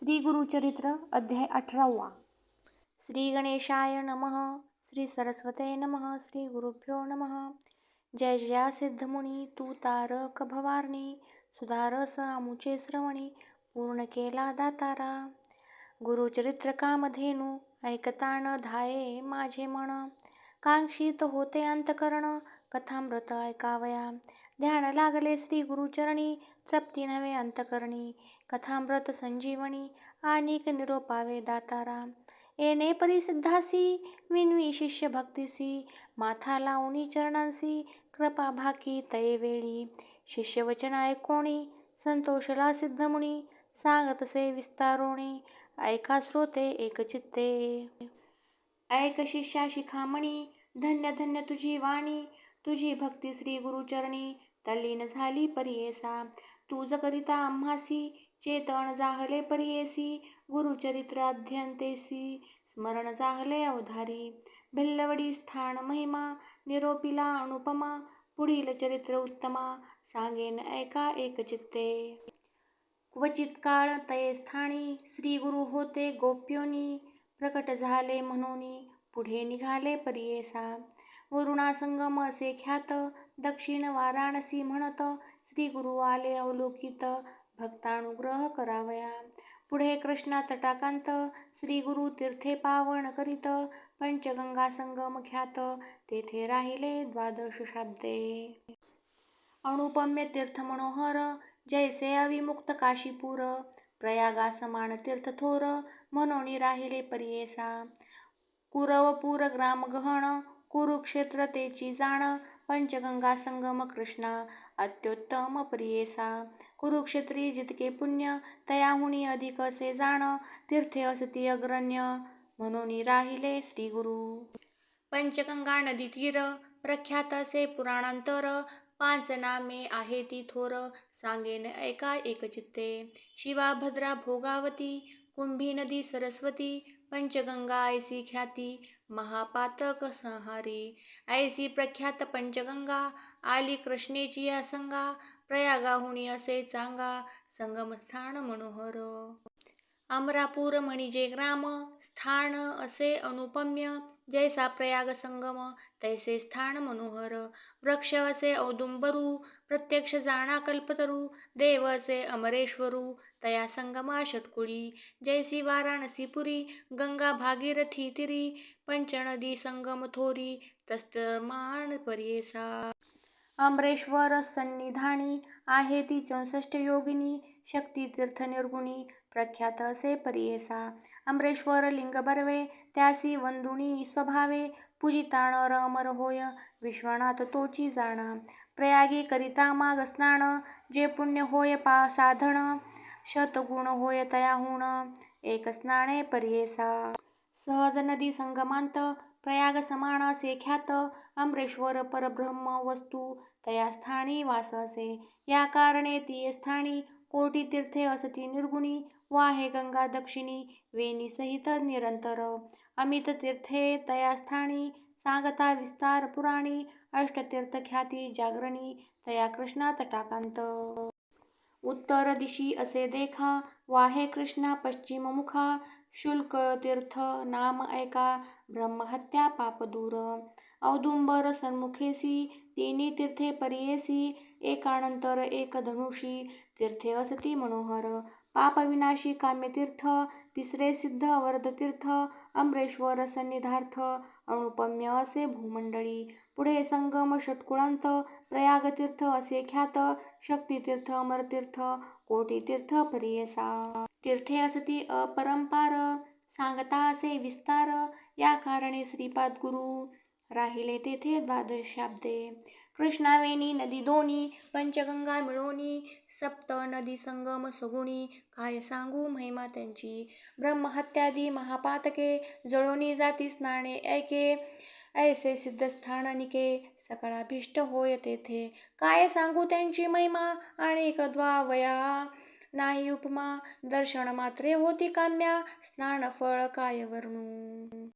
श्री गुरुचरित्र अध्याय अठरावा. श्री गणेशाय नमः श्री सरस्वते नमः श्री गुरुभ्यो नमः. जय जया सिद्धमुनी तू तारक भवारणी सुधारस आमुचे श्रवणी पूर्ण केला दातारा. गुरुचरित्र कामधेनू ऐकतान धाये माझे मन. कांक्षित होते अंतकरण कथामृत ऐकावया. ध्यान लागले श्री गुरुचरणी तृप्ती नव्हे अंतकरणी कथामृत संजीवनी आणिक निरोपावे दातारा। येणे परिसिद्धासी विनवी शिष्य भक्तीसी माथा लावणी चरणांसी कृपा भाकी तये वेळी। शिष्यवचन ऐकोणी संतोषला सिद्धमुनी सांगतसे विस्तारोणी ऐका श्रोते एकचित्ते ऐक शिष्या शिखामणी धन्य धन्य तुझी वाणी तुझी भक्ती श्री गुरुचरणी तल्लीन झाली परियेसा. तुझ करिता आम्हासी चेतन जाहले परियेसी गुरुचरित्राध्यंतेसी स्मरण जाहले अवधारी. भिल्लवडी स्थान महिमा निरोपिला अनुपमा पुढील चरित्र उत्तमा सांगेन ऐका एकचित्ते क्वचित काळ तये स्थानी श्री गुरु होते गोप्योनी प्रकट झाले म्हणून पुढे निघाले परियेसा. वरुणा संगम असे ख्यात दक्षिण वाराणसी म्हणत श्री गुरु आले अवलोकित भक्तानुग्रह करावया. पुढे कृष्णा तटाकांत श्री गुरु तीर्थे पावन करीत पंचगंगा संगम ख्यात तेथे राहिले द्वादश शाब्दे. अनुपम्य तीर्थ मनोहर जैसे अविमुक्त काशीपूर प्रयागा समान तीर्थ थोर म्हणून राहिले परियेसा. कुरवपूर ग्राम कुरुक्षेत्रतेची कुरुक्षेत्र तेची जाण पंचगंगा संगम कृष्णा अत्युत्तम प्रियेसा। कुरुक्षेत्री जितके पुण्य तयाहुनी अधिक असे जाण तीर्थे असती अग्रण्य म्हणून राहिले श्री गुरु। पंचगंगा नदी तीर प्रख्यात असे पुराणांतर पाच नामे आहे ती थोर सांगेन ऐका एकचित्ते शिवा भद्रा भोगावती कुंभी नदी सरस्वती पंचगंगा ऐसी ख्याती महापातक संहारी। ऐसी प्रख्यात पंचगंगा आली कृष्णेची या संगा प्रयागाहुनी असे चांगा संगमस्थान मनोहर। अमरापूर म्हणजे ग्राम स्थान असे अनुपम्य जैसा प्रयाग संगम तैसे स्थान मनोहर. वृक्ष असे औदुंबरू प्रत्यक्ष जाणा कल्पतरू देव असे अमरेश्वरू तया संगमा षटकुळी. जैसी वाराणसीपुरी गंगा भागीरथी तिरी पंचनदी संगम थोरी तस्तमान परियेसा. अमरेश्वर सन्निधानी आहे ती चौसष्ट योगिनी शक्तीतीर्थ निर्गुणी प्रख्यात असे परियेसा. अमरेश्वर लिंग बर्वे त्यासी वंदुणी स्वभावे पूजिताण रमर होय विश्वनाथ तोची जाणा. प्रयागी करिता माग स्नान जे पुण्य होय पा साधन शतगुण होय तयाहुण एक स्नाने परियेसा. सहज नदी संगमांत प्रयाग समान असे ख्यात अमरेश्वर परब्रह्म वस्तू तया स्थानी वास असे. या कारणे ती स्थानी कोटी तीर्थे असती निर्गुणी वाहे गंगा दक्षिणी वेणी सहित निरंतर. अमित तीर्थे तया स्थानी सांगता विस्तार पुराणी अष्टतीर्थ ख्याती जागरणी तया कृष्णा तटाकांत उत्तर दिशी असे देखा वाहे कृष्णा पश्चिम मुखा शुल्क तीर्थ नाम ऐका ब्रह्महत्या पाप दूर. औदुंबर सन्मुखेसी तिन्ही तीर्थे परियेसी एकानंतर एक धनुषी तीर्थे असती मनोहर पापविनाशी काम्यतीर्थ तिसरे सिद्ध वरदतीर्थ अमरेश्वर सन्निधार्थ अनुपम्य असे भूमंडळी पुढे संगम षटकुळांत प्रयागतीर्थ असे ख्यात शक्तितीर्थ अमरतीर्थ कोटीतीर्थ परियसा तीर्थे असती अपरंपार सांगता असे विस्तार या कारणे श्रीपाद गुरु राहिले तेथे द्वादश शाब्दे कृष्णावेणी नदी दोनी पंचगंगा मिळोनी सप्त नदी संगम सगुणी काय सांगू महिमा त्यांची? ब्रह्महत्यादी महापातके जळोनी जाती स्नाने ऐके ऐसे सिद्धस्थान निके सकळाभीष्ट होय तेथे. काय सांगू त्यांची महिमा? अनेक द्वावया. नाही उपमा दर्शन मात्रे होती काम्या स्नान फळ काय वर्णू?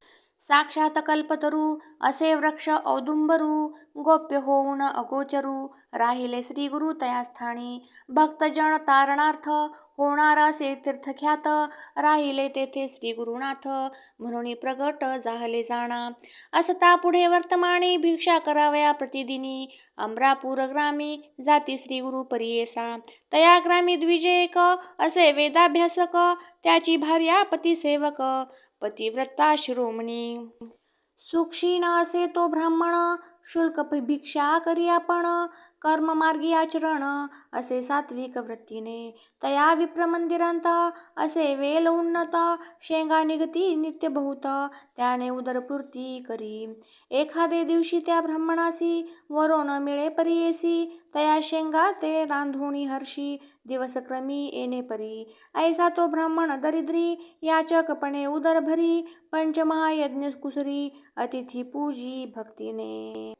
साक्षात कल्पतरू असे वृक्ष औदुंबरू गोप्य होऊन अगोचरू. राहिले श्री गुरु तयास्थानी. भक्तजन तारणार्थ होणार असे तीर्थख्यात. राहिले तेथे श्री गुरुनाथ. म्हणून प्रगट जाहले जाणा. असता पुढे वर्तमाने भिक्षा करावया प्रतिदिनी. अमरापूर ग्रामी जाती श्री गुरु परियेसा. तया ग्रामी द्विजयक असे वेदाभ्यासक. त्याची भार्या पतिसेवक पतिव्रता शिरोमणी। सुक्षीण असे तो ब्राह्मण शुल्क भिक्षा करी आपण कर्ममार्गी आचरण असे सात्विक वृत्तीने. तया विप्रमंदिरांत असे वेल उन्नत शेंगा निघती नित्य बहुत त्याने उदरपूर्ती करी. एखादे दिवशी त्या ब्राह्मणासी वरो मिळे परियेसी तया शेंगा ते रांधुणी हर्षी दिवसक्रमी येणे परी. ऐसा तो ब्राह्मण दरिद्री याचकपणे उदरभरी पंचमहायज्ञ कुसरी अतिथी पूजी भक्तीने.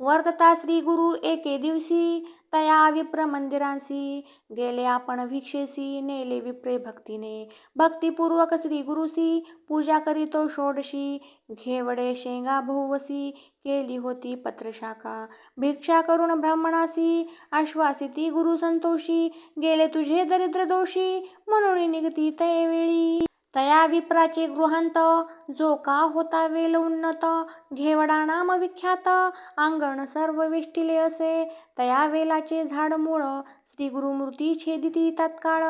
वर्तता श्री गुरु एके दिवशी तया विप्र मंदिरांसी गेले आपण भिक्षेसी नेले विप्रे भक्तीने. भक्तिपूर्वक श्री गुरुसी पूजा करीतो षोडशी घेवडे शेंगा भोवसी केली होती पत्रशाखा. भिक्षा करून ब्राह्मणासी आश्वासिती गुरु संतोषी गेले तुझे दरिद्र दोषी म्हणून निघती तयवेळी तया विप्राचे गृहांत जो का होता वेल उन्नत घेवडा नाम विख्यात अंगण सर्व वेष्टिले असे. तया वेलाचे झाड मूळ श्री गुरुमूर्ती छेदिती तत्काळ.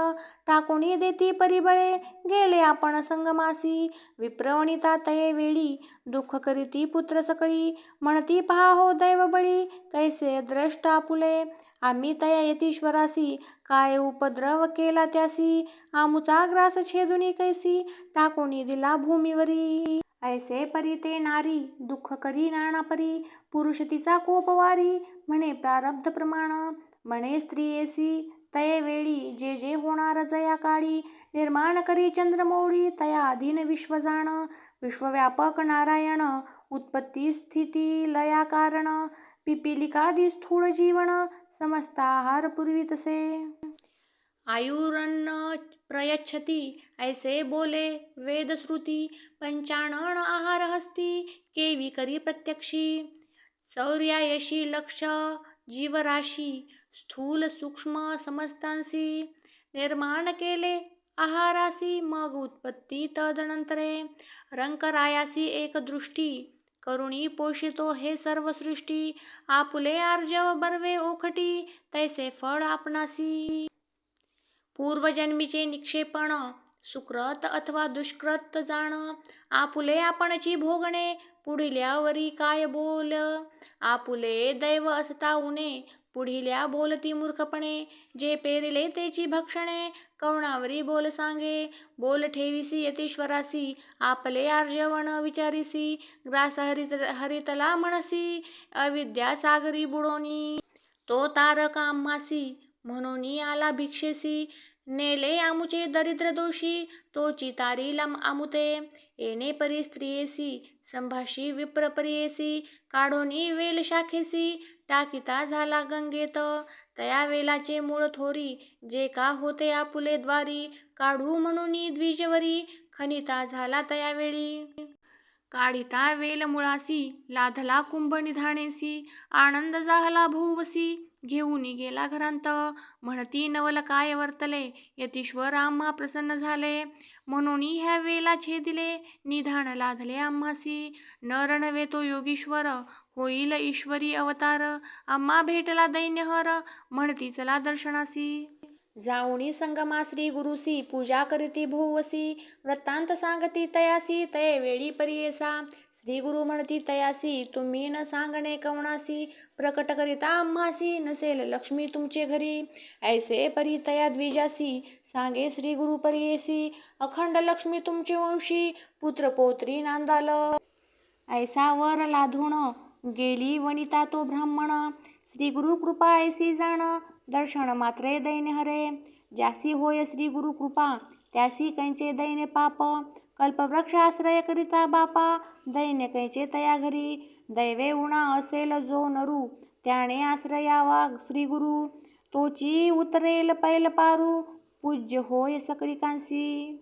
टाकोणी देती परिबळे गेले आपण संगमासी. विप्रवणिता तये वेळी दुःख करीती पुत्र सकळी. म्हणती पहा हो दैव बळी कैसे द्रष्टा फुले. आम्ही तया यतीश्वरासी. काय उपद्रव केला त्यासी? आमुचा ग्रास छेदुनी कैसी टाकोणी दिला भूमीवरी. ऐसे परी ते नारी दुःख करी नाना परी. पुरुष तिचा कोपवारी म्हणे प्रारब्ध प्रमाण. म्हणे स्त्रियेसी तये वेळी जे जे होणार जया काळी. निर्माण करी चंद्रमौळी तया अधीन विश्व जाण. विश्वव्यापक नारायण. उत्पत्ती स्थिती लया कारण. पिपिलिकादी स्थूळ जीवन समस्ताहार पूर्वी तसे आयुरन्न प्रयच्छती ऐसे बोले वेदश्रुती पंचाणन आहार हस्ती केवी करी प्रत्यक्षी. चौर्यायशी लक्ष जीवराशी स्थूल सूक्ष्म समस्तांसी. निर्माण केले आहारासी मग उत्पत्ती तदनंतरे रंकरायासी एक दृष्टी करुणी पोषितो हे सर्व सृष्टी. आपुले आर्जव बर्वे ओखटी तैसे फळ आपणासी. पूर्वजन्मीचे निक्षेपण सुकृत अथवा दुष्कृत जाण. आपुले आपणची भोगणे पुढिल्यावरी काय बोल. आपुले दैव असता उणे पुढिल्या बोलती मूर्खपणे. जे पेरिले तेची भक्षणे कवणावरी बोल सांगे. बोल ठेविसी यतीश्वरासी आपले आर्जवण विचारिसी. ग्रास हरित हरितला म्हणसी अविद्या सागरी बुडोनी. तो तारक आम्हासी म्हणून आला भिक्षेसी. नेले आमुचे दरिद्र दोषी तोची तारीला आमुते। येणे परी स्त्रियेसी संभाषी विप्रपरियेसी काढोनी वेल शाखेसी टाकिता झाला गंगेत। तया वेलाचे मूळ थोरी जे का होते आपुले द्वारी काढू म्हणून द्विजवरी खनिता झाला तयावेळी काढिता वेल मुळासी लाधला कुंभ निधाणेसी आनंद जाहला भोवसी घेऊन गेला घरांत. म्हणती नवल काय वर्तले? यतीश्वर आम्हा प्रसन्न झाले. म्हणून ह्या वेला छेदिले निधान लाधले आम्हासी. नर नव्हे तो योगीश्वर होईल ईश्वरी अवतार. आम्हा भेटला दैन्यहर म्हणती चला दर्शनासी. जाऊनी संगमा श्री गुरुसी पूजा करीती भोवसी वृत्तांत सांगती तयासी तये वेळी परियेसा. श्री गुरु म्हणती तयासी तुम्ही न सांगणे कवणासी प्रकट करिता आम्हासी नसेल लक्ष्मी तुमचे घरी. ऐसे परी तया द्विजासी सांगे श्री गुरु परियेसी अखंड लक्ष्मी तुमचे वंशी पुत्र पोत्री नांदाल. ऐसा वर लाधून गेली वनिता तो ब्राह्मण. श्री गुरु कृपा ऐसी जाण दर्शन मात्रे दैने हरे. ज्यासी होय श्री गुरु कृपा त्यासी कैंचे दैने पाप. कल्पवृक्ष आश्रय करिता बापा दैने कैंचे तया घरी. दैवे उणा असेल जो नरू त्याने आश्रयावा श्री गुरु. तोची उतरेल पैल पारू पूज्य होय सकळिकांसी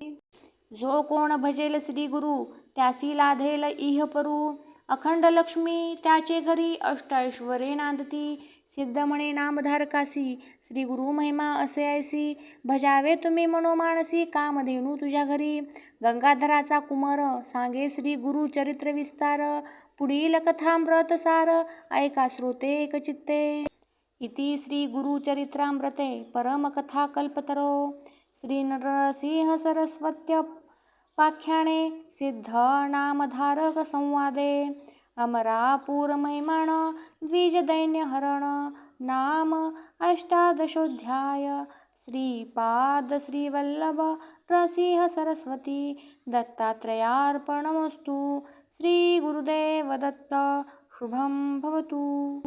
जो कोण भजेल श्री गुरु त्यासी लाधेल इह परू. अखंड लक्ष्मी त्याचे घरी अष्टैश्वरे नांदती. सिद्धमणे नामधारकासी श्री गुरु महिमा असे ऐसी भजावे तुम्ही मनोमानसी कामधेनू तुझ्या घरी. गंगाधराचा कुमार सांगे श्री गुरु चरित्र विस्तार पुढील कथामृत सार ऐका श्रोते एकचित्ते. इति श्री गुरुचरित्रामृते परमकथा कल्पतरो श्री नरसिंह द्विजदैन्यहरण नाम अष्टादशोऽध्याय श्रीपाद श्रीवल्लभ सरस्वती दत्तात्रयार्पणमस्तु। श्रीगुरुदेवदत्त शुभं भवतु।